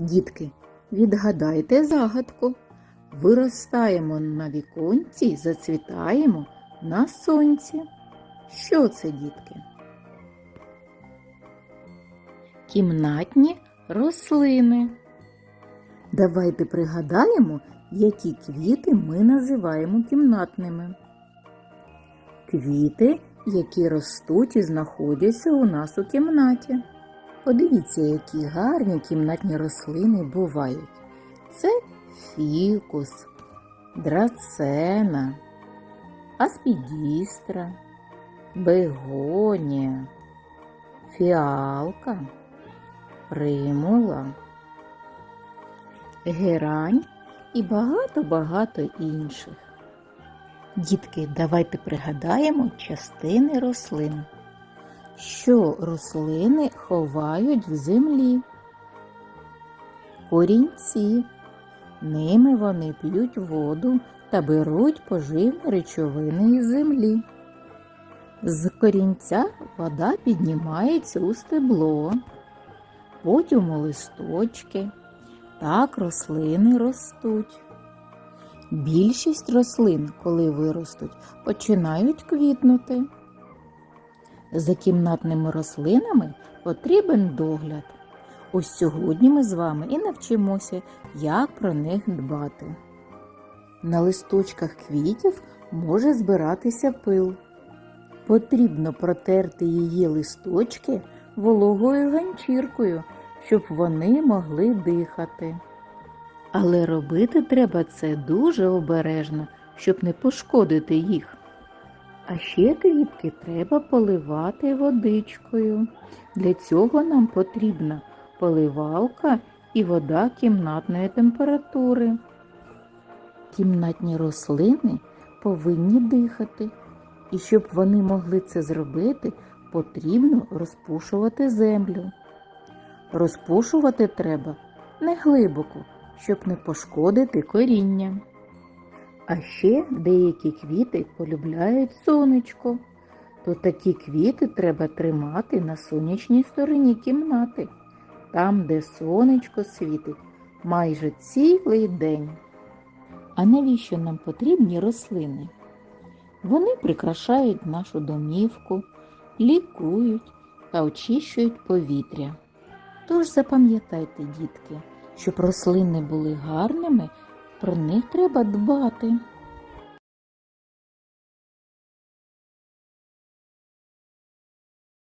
Дітки, відгадайте загадку. Виростаємо на віконці, зацвітаємо на сонці. Що це, дітки? Кімнатні рослини. Давайте пригадаємо, які квіти ми називаємо кімнатними. Квіти, які ростуть і знаходяться у нас у кімнаті. Подивіться, які гарні кімнатні рослини бувають. Це фікус, драцена, аспідістра, бегонія, фіалка, примула, герань і багато-багато інших. Дітки, давайте пригадаємо частини рослин. Що рослини ховають в землі? Корінці. Ними вони п'ють воду та беруть поживні речовини із землі. З корінця вода піднімається у стебло, потім у листочки. Так рослини ростуть. Більшість рослин, коли виростуть, починають квітнути. За кімнатними рослинами потрібен догляд. Ось сьогодні ми з вами і навчимося, як про них дбати. На листочках квітів може збиратися пил. Потрібно протерти її листочки вологою ганчіркою, щоб вони могли дихати. Але робити треба це дуже обережно, щоб не пошкодити їх. А ще квітки треба поливати водичкою. Для цього нам потрібна поливалка і вода кімнатної температури. Кімнатні рослини повинні дихати, і щоб вони могли це зробити, потрібно розпушувати землю. Розпушувати треба не глибоко, щоб не пошкодити коріння. А ще деякі квіти полюбляють сонечко, то такі квіти треба тримати на сонячній стороні кімнати, там, де сонечко світить майже цілий день. А навіщо нам потрібні рослини? Вони прикрашають нашу домівку, лікують та очищують повітря. Тож запам'ятайте, дітки, щоб рослини були гарними, про них треба дбати.